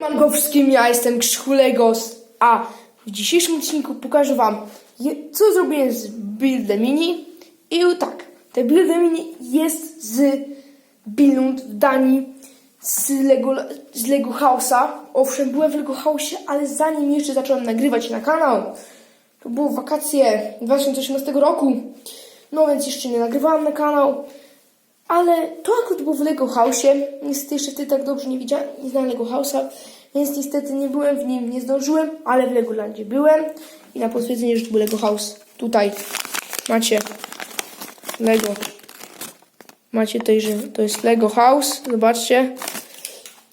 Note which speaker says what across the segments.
Speaker 1: Mangowskim, ja jestem Krzychulegos, a w dzisiejszym odcinku pokażę Wam, co zrobiłem z Buildem Mini. I tak, te Buildem Mini jest z Billund w Danii, z Lego, z Lego House'a. Owszem, byłem w Lego House'ie, ale zanim jeszcze zacząłem nagrywać na kanał, to było wakacje 2018 roku, no więc jeszcze nie nagrywałem na kanał. Ale to akurat było w Lego House'ie. Niestety jeszcze wtedy tak dobrze nie widziałem, nie znałem Lego House'a, więc niestety nie byłem w nim, nie zdążyłem, ale w Legolandzie byłem. I na potwierdzenie, że to był Lego House. Tutaj macie Lego. Macie tutaj, że to jest Lego House. Zobaczcie.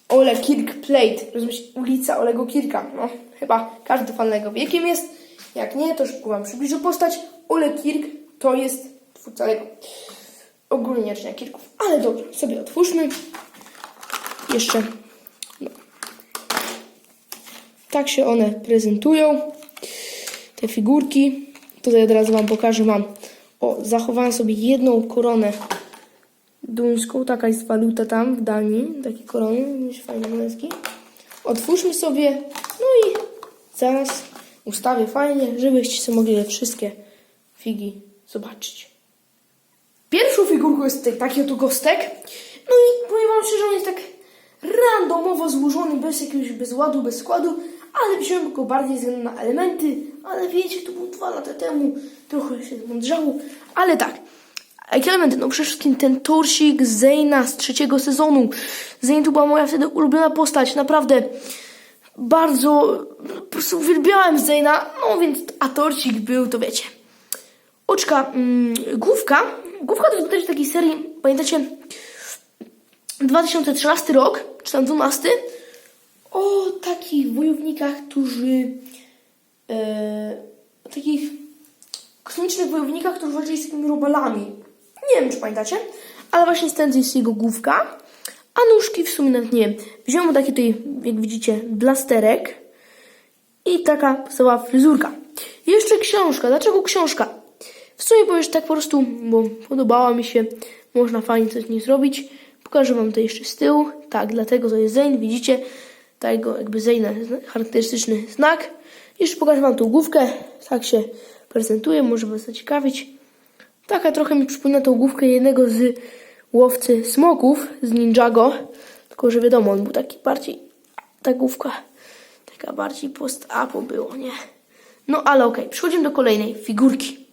Speaker 1: Ole Kirk Plate. Rozumiecie? Ulica Olego Kirka. No, chyba każdy fan Lego wie, kim jest. Jak nie, to szybko wam przybliżę postać. Ole Kirk to jest twórca Lego ogólnie naczynia kilków. Ale dobrze, sobie otwórzmy. Jeszcze. No. Tak się one prezentują. Te figurki. Tutaj od razu Wam pokażę. Mam. O, zachowałem sobie jedną koronę duńską. Taka jest waluta tam w Danii. Takie korony. Fajne monetki. Otwórzmy sobie. No i zaraz ustawię fajnie, żebyście sobie mogli wszystkie figi zobaczyć. Pierwszą figurką jest taki oto gostek. No i powiem wam szczerze, on jest tak randomowo złożony, bez jakiegoś bez ładu, bez składu, ale wziąłem go bardziej względu na elementy, ale wiecie, to było dwa lata temu, trochę się zmądrzało, ale tak. Jakie elementy? No przede wszystkim ten torsik Zeyna z trzeciego sezonu. Zeyn to była moja wtedy ulubiona postać, naprawdę bardzo, po prostu uwielbiałem Zeyna, no więc, a torsik był, to wiecie, oczka, mm, główka. Główka to też takiej serii, pamiętacie, 2013 rok, czy tam 12, o takich wojownikach, którzy, e, o takich kosmicznych wojownikach, którzy walczyli z takimi robalami. Nie wiem, czy pamiętacie, ale właśnie stąd jest jego główka, a nóżki w sumie nawet nie wiem. Wziąłem taki tutaj, jak widzicie, blasterek i taka podstawowa fryzurka. Jeszcze książka. Dlaczego książka? W sumie powiesz tak po prostu, bo podobała mi się, można fajnie coś z niej zrobić. Pokażę wam to jeszcze z tyłu. Tak, dlatego to jest Zayn, widzicie? Tego jakby Zayna charakterystyczny znak. Jeszcze pokażę wam tą główkę. Tak się prezentuje, może was zaciekawić. Taka trochę mi przypomina tą główkę jednego z łowcy smoków z Ninjago. Tylko, że wiadomo, on był taki bardziej, ta główka taka bardziej post-apo było, nie? No ale okej, przechodzimy do kolejnej figurki.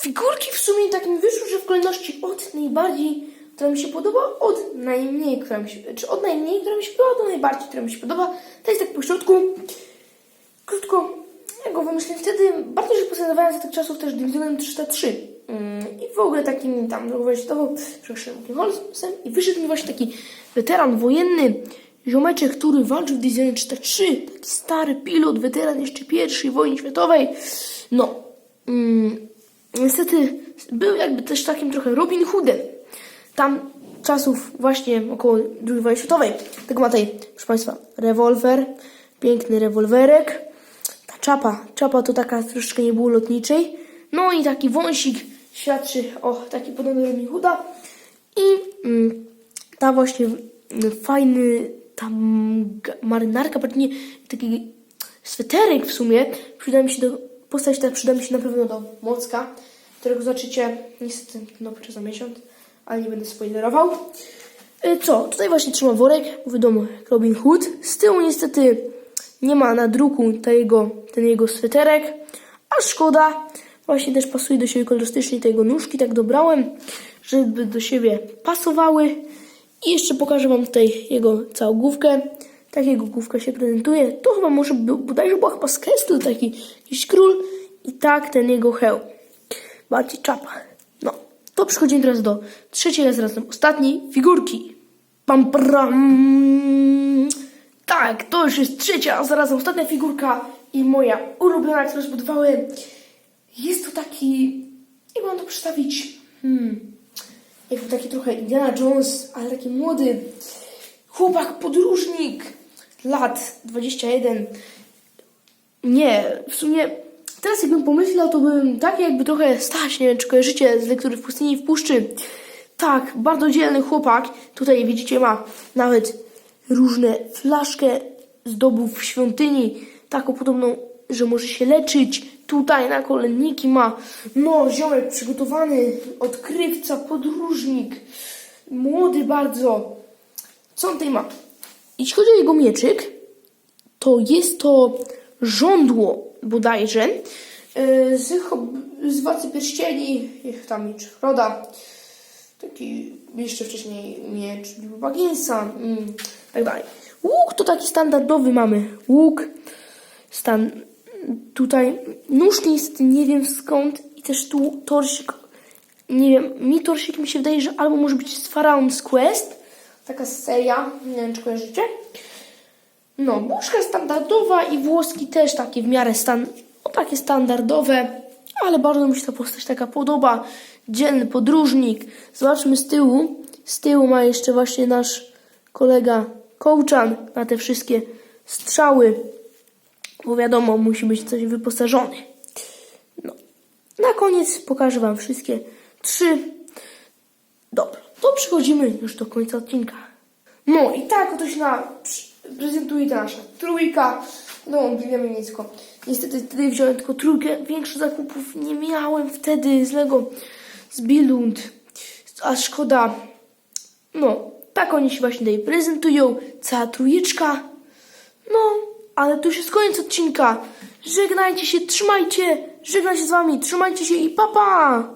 Speaker 1: Figurki w sumie tak mi że w kolejności od najbardziej, która mi się podoba, od najmniej, która mi się, czy od najmniej, która mi się podoba, do najbardziej, która mi się podoba. To jest tak po środku. Krótko, ja go wymyśliłem wtedy, bardzo się posługiwałem za tych czasów też Dywizjonem 303. Mm, I w ogóle takim tam światową przekształciłem Holmesem i wyszedł mi właśnie taki weteran wojenny, ziomeczek, który walczył w Dywizjonie 303. Taki stary pilot, weteran jeszcze pierwszej wojny światowej. No, mm, niestety był jakby też takim trochę Robin Hoodem. Tam czasów właśnie około II wojny światowej. Tak ma tutaj, proszę Państwa, rewolwer, piękny rewolwerek. Ta czapa, czapa to taka troszeczkę nie było lotniczej. No i taki wąsik świadczy o taki podobny do Robin Hooda. I mm, ta właśnie fajny, ga- marynarka, pewnie taki sweterek w sumie, przyda mi się do, postać ta przyda mi się na pewno do Mocka, którego zobaczycie niestety no za miesiąc, ale nie będę spoilerował. Y, Co? Tutaj właśnie trzyma worek, wiadomo, Robin Hood. Z tyłu niestety nie ma na druku ten jego, ten jego sweterek, a szkoda. Właśnie też pasuje do siebie kolorystycznie te jego nóżki, tak dobrałem, żeby do siebie pasowały. I jeszcze pokażę Wam tutaj jego całą główkę. Tak jego główka się prezentuje. To chyba może był, bodajże była chyba z Kestel taki jakiś król. I tak ten jego hełm. Bardziej czapa. No, to przechodzimy teraz do trzeciej, a zarazem ostatniej figurki. Pam, pram. Tak, to już jest trzecia, a zarazem ostatnia figurka i moja ulubiona, którą zbudowałem. Jest to taki, jak mam to przedstawić, hmm, jakby taki trochę Indiana Jones, ale taki młody chłopak, podróżnik, lat 21. Nie, w sumie teraz jakbym pomyślał, to bym tak jakby trochę stać, nie wiem, czy kojarzycie z lektury w pustyni i w puszczy. Tak, bardzo dzielny chłopak. Tutaj widzicie ma nawet różne flaszkę zdobył w świątyni, taką podobną, że może się leczyć. Tutaj na kolenniki ma, no, ziomek przygotowany, odkrywca, podróżnik, młody bardzo. Co on tutaj ma? Jeśli chodzi o jego mieczyk, to jest to żądło bodajże yy, z, z Władcy Pierścieni, ich tam miecz Froda, taki jeszcze wcześniej miecz Bagginsa, mm, tak dalej. Łuk to taki standardowy mamy. Łuk, stan, tutaj nóż niestety nie wiem skąd i też tu torsik, nie wiem, mi torsik mi się wydaje, że albo może być z Pharaon's Quest, taka seria, nie wiem czy kojarzycie. No, buszka standardowa i włoski też takie w miarę stan, o, takie standardowe, ale bardzo mi się ta postać taka podoba. Dzielny podróżnik. Zobaczmy z tyłu. Z tyłu ma jeszcze właśnie nasz kolega Kołczan na te wszystkie strzały, bo wiadomo, musi być coś wyposażony. No. Na koniec pokażę Wam wszystkie trzy. Dobra, to przechodzimy już do końca odcinka. No i tak oto się na, przy- prezentuje ta nasza trójka. No, wiemy nisko. Niestety wtedy wziąłem tylko trójkę. Większych zakupów nie miałem wtedy z Lego, z Billund. A szkoda. No, tak oni się właśnie tutaj prezentują. Cała trójeczka. No, ale to już jest koniec odcinka. Żegnajcie się, trzymajcie. Żegnaj się z wami, trzymajcie się i pa pa!